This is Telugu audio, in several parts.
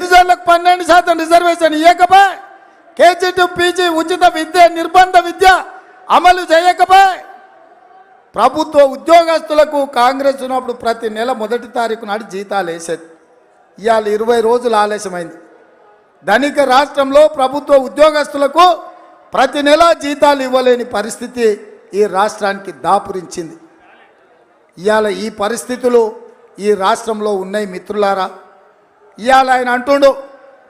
గిరిజనులకు పన్నెండు శాతం రిజర్వేషన్ ఇవ్వకపోయి కేజీ టు పీజీ ఉచిత విద్య నిర్బంధ విద్య అమలు చేయకపోయి ప్రభుత్వ ఉద్యోగస్తులకు కాంగ్రెస్ ఉన్నప్పుడు ప్రతి నెల మొదటి తారీఖు నాడు జీతాలు వేసేది. ఇవాళ ఇరవై రోజులు ఆలస్యమైంది. ధనిక రాష్ట్రంలో ప్రభుత్వ ఉద్యోగస్తులకు ప్రతి నెల జీతాలు ఇవ్వలేని పరిస్థితి ఈ రాష్ట్రానికి దాపురించింది. ఇవాళ ఈ పరిస్థితులు ఈ రాష్ట్రంలో ఉన్నాయి మిత్రులారా. ఇవాళ ఆయన అంటుండు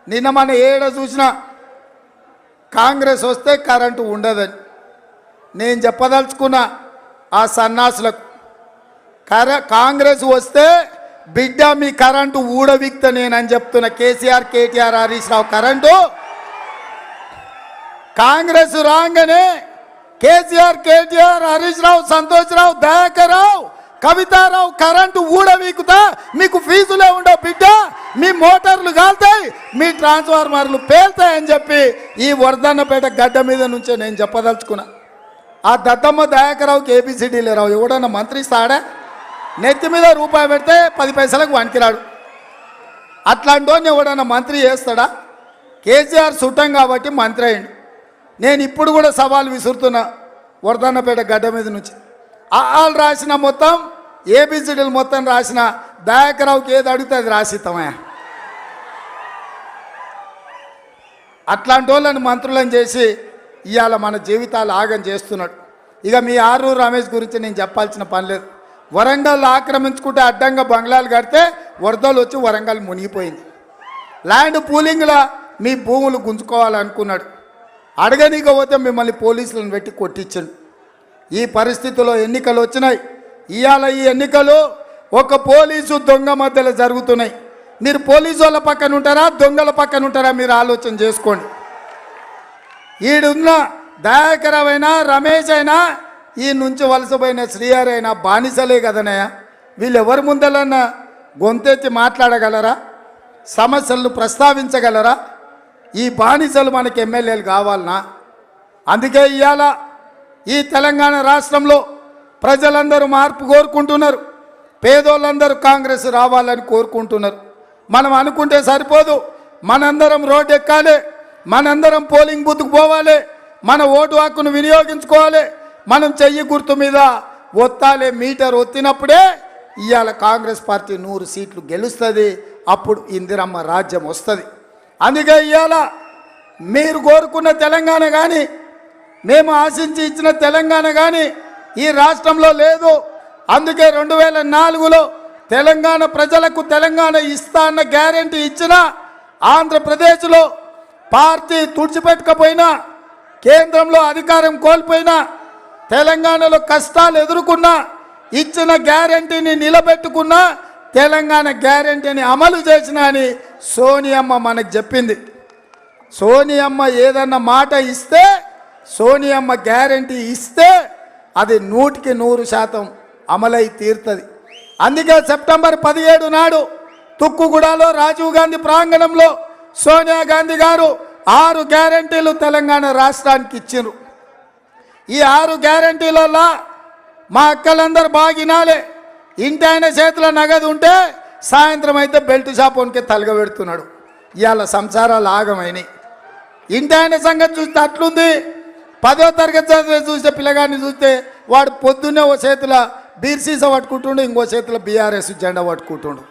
నిన్న మన ఏడ చూసినా కాంగ్రెస్ వస్తే కరెంటు ఉండదని. నేను చెప్పదలుచుకున్న ఆ సన్నాసులకు కర కాంగ్రెస్ వస్తే బిడ్డ మీ కరెంటు ఊడవిక్త నేనని చెప్తున్న KCR KTR Harish Rao current Congress రాగానే KCR KTR Harish Rao Santosh Rao Dayakar Rao Kavitha Rao current ఊడవీకుతా మీకు ఫీజులే ఉండవు బిడ్డ. మీ మోటార్లు కాలుతాయి మీ ట్రాన్స్ఫార్మర్లు పేల్తాయని చెప్పి ఈ వరదన్నపేట గడ్డ మీద నుంచే నేను చెప్పదలుచుకున్నా. ఆ దత్తమ్మ దయాకరావుకి ఏబిసిడీలు రావు. ఎవడన్నా మంత్రి ఇస్తాడా నెత్తి మీద రూపాయి పెడితే పది పైసలకు వణికిరాడు అట్లాంటి ఎవడన్నా మంత్రి చేస్తాడా? కేసీఆర్ చుట్టం కాబట్టి మంత్రి అయ్యండి. నేను ఇప్పుడు కూడా సవాల్ విసురుతున్నా వరదన్నపేట గడ్డ మీద నుంచి. ఆల్ రాసిన మొత్తం ఏబిసిడీలు మొత్తం రాసిన దయాకరావుకి ఏది అడిగితే అది రాసిస్తామయ్యా. అట్లాంటి వాళ్ళని మంత్రులను చేసి ఇవాళ మన జీవితాలు ఆగం చేస్తున్నాడు. ఇక మీ ఆరూరు రమేష్ గురించి నేను చెప్పాల్సిన పని లేదు. వరంగల్ ఆక్రమించుకుంటే అడ్డంగా బంగ్లాలు కడితే వరదలు వచ్చి వరంగల్ మునిగిపోయింది. ల్యాండ్ పూలింగ్లా మీ భూములు గుంజుకోవాలనుకున్నాడు. అడగనీకపోతే మిమ్మల్ని పోలీసులను పెట్టి కొట్టించండు. ఈ పరిస్థితిలో ఎన్నికలు వచ్చినాయి. ఇవాళ ఈ ఎన్నికలు ఒక పోలీసు దొంగ మధ్యలో జరుగుతున్నాయి. మీరు పోలీసు వాళ్ళ పక్కన ఉంటారా? దొంగల పక్కన ఉంటారా? మీరు ఆలోచన చేసుకోండి. ఈడున్న దయాకరమైన రమేష్ అయినా ఈ నుంచి వలసపోయిన శ్రీహారి అయినా బానిసలే కదనయ్య. వీళ్ళు ఎవరి ముందలన్నా గొంతెత్తి మాట్లాడగలరా? సమస్యలను ప్రస్తావించగలరా? ఈ బానిసలు మనకి ఎమ్మెల్యేలు కావాలనా? అందుకే ఇవాళ ఈ తెలంగాణ రాష్ట్రంలో ప్రజలందరూ మార్పు కోరుకుంటున్నారు. పేదోళ్ళందరూ కాంగ్రెస్ రావాలని కోరుకుంటున్నారు. మనం అనుకుంటే సరిపోదు. మనందరం రోడ్ ఎక్కాలి. మనందరం పోలింగ్ బూత్కు పోవాలి. మన ఓటు హక్కును వినియోగించుకోవాలి. మనం చెయ్యి గుర్తు మీద ఒత్తాలి మీటర్ ఒత్తినప్పుడే ఇవాళ కాంగ్రెస్ పార్టీ నూరు సీట్లు గెలుస్తుంది. అప్పుడు ఇందిరమ్మ రాజ్యం వస్తుంది. అందుకే ఇవాళ మీరు కోరుకున్న తెలంగాణ కానీ మేము ఆశించి ఇచ్చిన తెలంగాణ కానీ ఈ రాష్ట్రంలో లేదు. అందుకే రెండు వేల నాలుగులో తెలంగాణ ప్రజలకు తెలంగాణ ఇస్తా అన్న గ్యారంటీ ఇచ్చిన ఆంధ్రప్రదేశ్లో పార్టీ తుడిచిపెట్టకపోయినా కేంద్రంలో అధికారం కోల్పోయినా తెలంగాణలో కష్టాలు ఎదుర్కొన్నా ఇచ్చిన గ్యారంటీని నిలబెట్టుకున్నా తెలంగాణ గ్యారంటీని అమలు చేసిన అని సోనియమ్మ మనకు చెప్పింది. సోనియమ్మ ఏదన్నా మాట ఇస్తే సోనియమ్మ గ్యారంటీ ఇస్తే అది నూటికి నూరు శాతం అమలై తీరుతుంది. అందుకే సెప్టెంబర్ పదిహేడు నాడు తుక్కుగూడలో రాజీవ్ గాంధీ ప్రాంగణంలో సోనియా గాంధీ గారు ఆరు గ్యారంటీలు తెలంగాణ రాష్ట్రానికి ఇచ్చిండ్రు ఈ ఆరు గ్యారంటీలలో మా అక్కలందరూ బాగినాలే. ఇంటి ఆయన చేతిలో నగదు ఉంటే సాయంత్రం అయితే బెల్ట్ షాప్ వనికి తలగబెడుతున్నాడు. ఇవాళ సంసారాలు ఆగమైనవి ఇంటి ఆయన సంగతి చూస్తే అట్లుంది. పదో తరగతి చదివే చూస్తే పిల్లగాడిని చూస్తే వాడు పొద్దున్నే ఓ చేతుల బీర్ సీసా పట్టుకుంటుండు ఇంకో చేతిలో బీఆర్ఎస్ జెండా పట్టుకుంటుండు.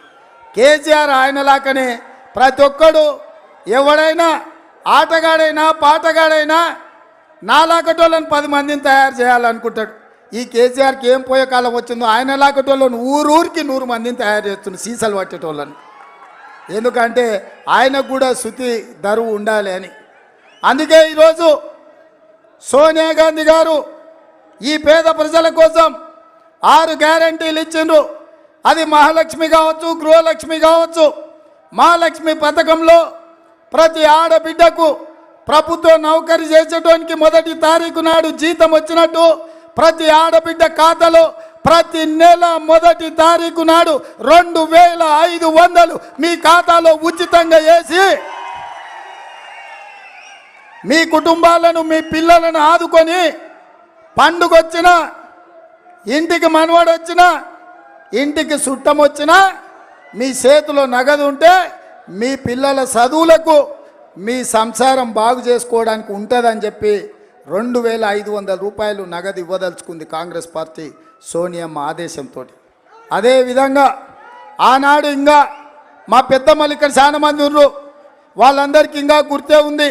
కేసీఆర్ ఆయనలాకనే ప్రతి ఒక్కడు ఎవడైనా ఆటగాడైనా పాటగాడైనా నాలాకటోళ్ళని పది మందిని తయారు చేయాలనుకుంటాడు. ఈ కేసీఆర్కి ఏం పోయే కాలం వచ్చిందో ఆయన లాకటోళ్ళని ఊరూరికి నూరు మందిని తయారు చేస్తుంది సీసాలు పట్టేటోళ్ళని ఎందుకంటే ఆయనకు కూడా శృతి ధరువు ఉండాలి అని. అందుకే ఈరోజు సోనియా గాంధీ గారు ఈ పేద ప్రజల కోసం ఆరు గ్యారంటీలు ఇచ్చిండ్రు. అది మహాలక్ష్మి కావచ్చు గృహలక్ష్మి కావచ్చు. మహాలక్ష్మి పథకంలో ప్రతి ఆడబిడ్డకు ప్రభుత్వ నౌకరీ చేసేటానికి మొదటి తారీఖు నాడు జీతం వచ్చినట్టు ప్రతి ఆడబిడ్డ ఖాతాలో ప్రతి నెల మొదటి తారీఖు నాడు రెండు వేల ఐదు వందలు మీ ఖాతాలో ఉచితంగా వేసి మీ కుటుంబాలను మీ పిల్లలను ఆదుకొని పండుగొచ్చినా ఇంటికి మనవాడు వచ్చినా ఇంటికి చుట్టం వచ్చినా మీ చేతిలో నగదు ఉంటే మీ పిల్లల చదువులకు మీ సంసారం బాగు చేసుకోవడానికి ఉంటుందని చెప్పి రెండు వేల ఐదు వందల రూపాయలు నగదు ఇవ్వదలుచుకుంది కాంగ్రెస్ పార్టీ సోనియమ్మ ఆదేశంతో. అదేవిధంగా ఆనాడు ఇంకా మా పెద్దమ్మలు ఇక్కడ చాలా మంది ఉన్నారు. వాళ్ళందరికీ ఇంకా గుర్తే ఉంది.